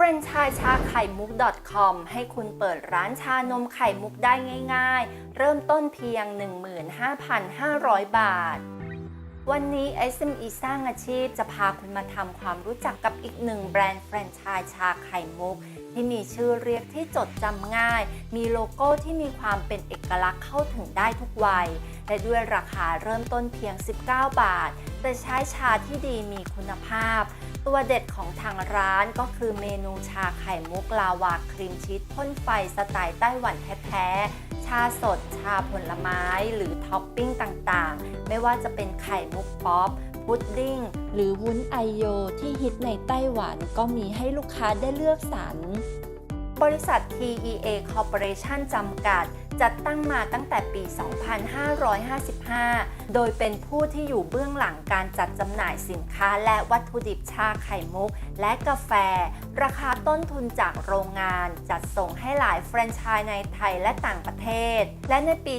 เฟรนชายชาไข่มุก .com ให้คุณเปิดร้านชานมไข่มุกได้ง่าย ๆ เริ่มต้นเพียง 15,500 บาท วันนี้ SME สร้างอาชีพจะพาคุณมาทำความรู้จักกับอีกหนึ่งแบรนด์แฟรนไชส์ชาไข่มุก ที่มีชื่อเรียกที่จดจำง่าย มีโลโก้ที่มีความเป็นเอกลักษณ์เข้าถึงได้ทุกวัย และด้วยราคาเริ่มต้นเพียง 19 บาท แต่ใช้ชาที่ดีมีคุณภาพ ตัวเด็ดของทางร้านก็คือเมนูชาไข่มุกลาวาครีมชีสพ่นไฟสไตล์ไต้หวันแท้ๆชาสด ชาผลไม้ หรือท็อปปิ้งต่างๆ ไม่ว่าจะเป็นไข่มุกป๊อปพุดดิ้งหรือวุ้นไอโยที่ฮิตในไต้หวันก็มีให้ลูกค้าได้เลือกสรร บริษัท TEA Corporation จำกัด จัดตั้งมาตั้งแต่ปี 2555 โดยเป็นผู้ที่อยู่เบื้องหลังการจัดจำหน่ายสินค้าและวัตถุดิบชาไข่มุก และกาแฟ ราคาต้นทุนจากโรงงาน จัดส่งให้หลายแฟรนไชส์ในไทยและต่างประเทศ และในปี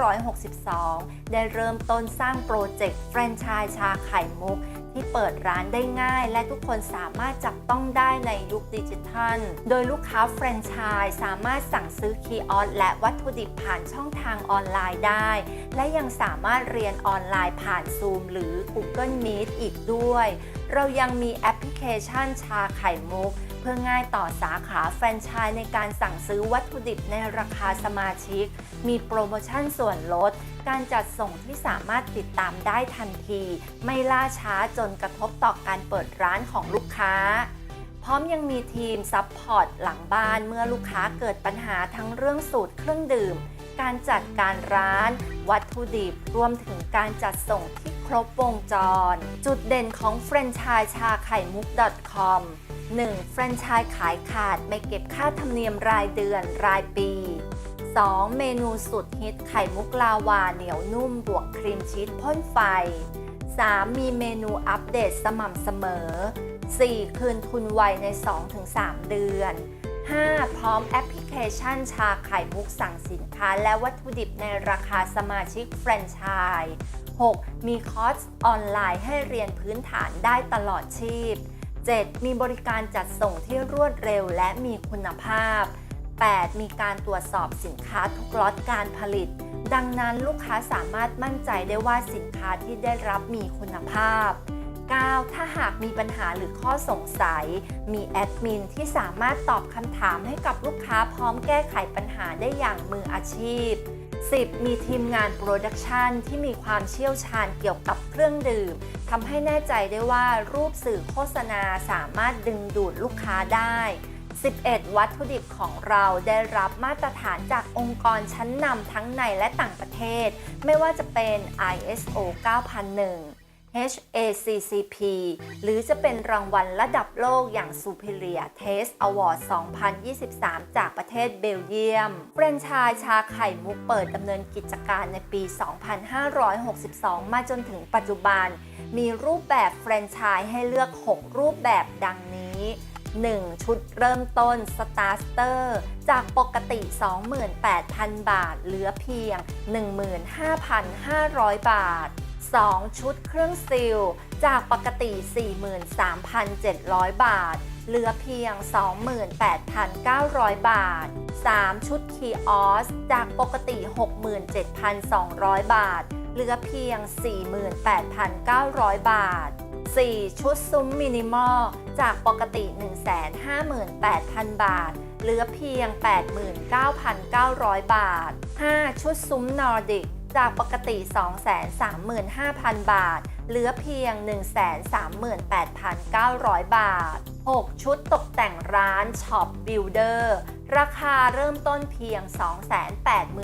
2562 ได้เริ่มต้นสร้างโปรเจกต์แฟรนไชส์ชาไข่มุก ที่เปิดร้านได้ง่าย และทุกคนสามารถจับต้องได้ในยุคดิจิทัล โดยลูกค้าแฟรนไชส์สามารถสั่งซื้อคีย์ออสและวัตถุดิบผ่านช่องทางออนไลน์ได้ และยังสามารถเรียนออนไลน์ผ่าน Zoom หรือ Google Meet อีกด้วย เรายังมีแอปพลิเคชันชาไข่มุก เพื่อง่ายต่อสาขาแฟรนไชส์ในการสั่งซื้อวัตถุดิบในราคาสมาชิก มีโปรโมชั่นส่วนลด การจัดส่งที่สามารถติดตามได้ทันที ไม่ล่าช้าจนกระทบต่อการเปิดร้านของลูกค้าพร้อมยังมีทีมซัพพอร์ตหลังบ้านเมื่อลูกค้าเกิดปัญหาทั้งเรื่องสูตรเครื่องดื่ม การจัดการร้าน วัตถุดิบรวมถึงการจัดส่งที่ รบวงจร จุดเด่นของแฟรนไชส์ชาไข่มุก .com 1. แฟรนไชส์ขายขาดไม่เก็บค่าธรรมเนียมรายเดือนรายปี 2. เมนูสุดฮิตไข่มุกลาวาเหนียวนุ่มบวกครีมชีสพ่นไฟ 3. มีเมนูอัปเดตสม่ำเสมอ 4. คืนทุนไวใน 2-3 เดือน 5. พร้อมแอปพลิเคชันชาไข่มุกสั่งสินค้า และวัตถุดิบในราคาสมาชิกแฟรนไชส์ 6. มีคอร์สออนไลน์ให้เรียนพื้นฐานได้ตลอดชีพ 7. มีบริการจัดส่งที่รวดเร็วและมีคุณภาพ 8. มีการตรวจสอบสินค้าทุกล็อตการผลิต ดังนั้นลูกค้าสามารถมั่นใจได้ว่าสินค้าที่ได้รับมีคุณภาพ 9. ถ้าหากมีปัญหาหรือข้อสงสัย มีแอดมินที่สามารถตอบคำถามให้กับลูกค้าพร้อมแก้ไขปัญหาได้อย่างมืออาชีพ 10. มีทีมงานโปรดักชันที่มีความเชี่ยวชาญเกี่ยวกับเครื่องดื่มทำให้แน่ใจได้ว่ารูปสื่อโฆษณาสามารถดึงดูดลูกค้าได้ 11 วัตถุดิบของเราได้รับมาตรฐานจากองค์กรชั้นนำทั้งในและต่างประเทศ ไม่ว่าจะเป็น ISO 9001 HACCP หรือจะเป็นรางวัลระดับโลกอย่าง Superior Taste Award 2023 จากประเทศเบลเยียมแฟรนชส์ชาไข่มุกเปิดดำเนินกิจการในปี 2562 มาจนถึงปัจจุบัน มีรูปแบบแฟรนไชส์ให้เลือก 6 รูปแบบดังนี้ 1. ชุดเริ่มต้น Starter จากปกติ 28,000 บาท เหลือเพียง 15,500 บาท 2. ชุดเครื่องซีล จากปกติ 43,700 บาท เหลือเพียง 28,900 บาท 3. ชุดคีออส จากปกติ 67,200 บาท เหลือเพียง 48,900 บาท 4. ชุดซุ้มมินิมอล จากปกติ 158,000 บาท เหลือเพียง 89,900 บาท 5. ชุดซุ้มนอร์ดิก จากปกติ 235,000 บาท เหลือเพียง 138,900 บาท 6. ชุดตกแต่งร้านช็อปบิลเดอร์ราคาเริ่มต้นเพียง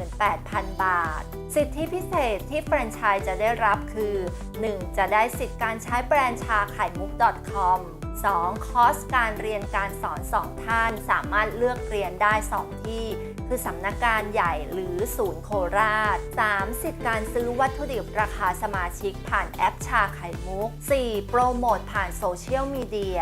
288,000 บาท สิทธิพิเศษที่แฟรนไชส์จะได้รับคือ 1. จะได้สิทธิการใช้แบรนด์ชาไข่มุก .com 2. คอร์สการเรียนการสอน 2 ท่าน สามารถเลือกเรียนได้ 2 ที่ คือสำนักงานใหญ่หรือศูนย์โคราช 3. สิทธิการซื้อวัตถุดิบราคาสมาชิกผ่านแอปชาไข่มุก 4. โปรโมทผ่านโซเชียลมีเดีย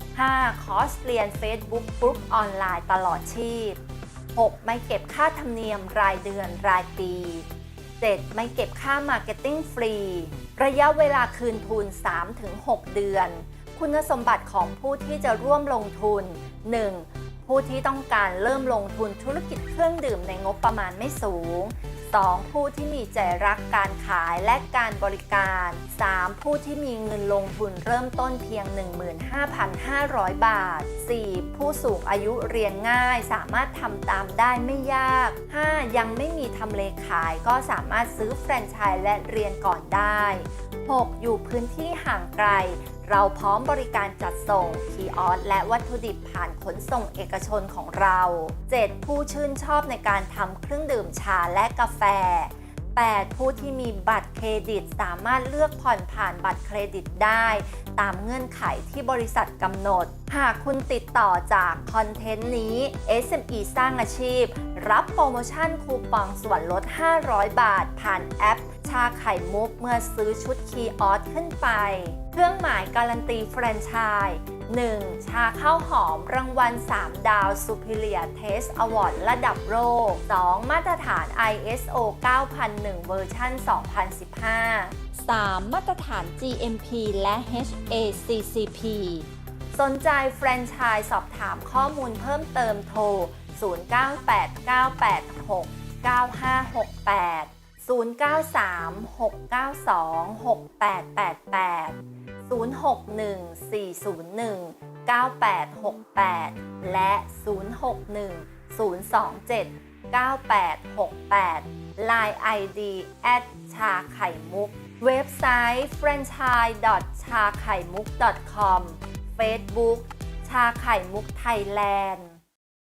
5. คอร์สเรียน Facebook กรุ๊ปออนไลน์ตลอดชีพ 6. ไม่เก็บค่าธรรมเนียมรายเดือนรายปี 7. ไม่เก็บค่ามาร์เก็ตติ้งฟรี ระยะเวลาคืนทุน 3-6 เดือน คุณสมบัติของผู้ที่จะร่วมลงทุน 1. ผู้ที่ต้องการเริ่มลงทุนธุรกิจเครื่องดื่มในงบประมาณไม่สูง 2. ผู้ที่มีใจรักการขายและการบริการ 3. ผู้ที่มีเงินลงทุนเริ่มต้นเพียง 15,500 บาท 4. ผู้สูงอายุเรียนง่าย สามารถทำตามได้ไม่ยาก 5. ยังไม่มีทำเลขายก็สามารถซื้อแฟรนไชส์และเรียนก่อนได้ 6. อยู่พื้นที่ห่างไกล เราพร้อมบริการจัดส่งคีออสและวัตถุดิบผ่านขนส่งเอกชนของเรา 7. ผู้ชื่นชอบในการทำเครื่องดื่มชาและกาแฟ 8. ผู้ที่มีบัตรเครดิต สามารถเลือกผ่อนผ่านบัตรเครดิตได้ ตามเงื่อนไขที่บริษัทกำหนด หากคุณติดต่อจากคอนเทนต์นี้ SME สร้างอาชีพ รับโปรโมชั่นคูปองส่วนลด 500 บาท ผ่านแอป ชาไข่มุกเมื่อซื้อชุดคีออสขึ้นไป เครื่องหมายการันตีแฟรนไชส์ 1. ชาข้าวหอมรางวัล 3 ดาว Superior Taste Award ระดับโลก 2. มาตรฐาน ISO 9001 เวอร์ชัน2015 3. มาตรฐาน GMP และ HACCP สนใจแฟรนไชส์สอบถามข้อมูลเพิ่มเติมโทร 0989869568 0936926888และ061-401-9868 Line ID ชาไข่มุก เว็บไซต์ franchise ชาไข่มุก com Facebook ชาไข่มุกไทยแลนด์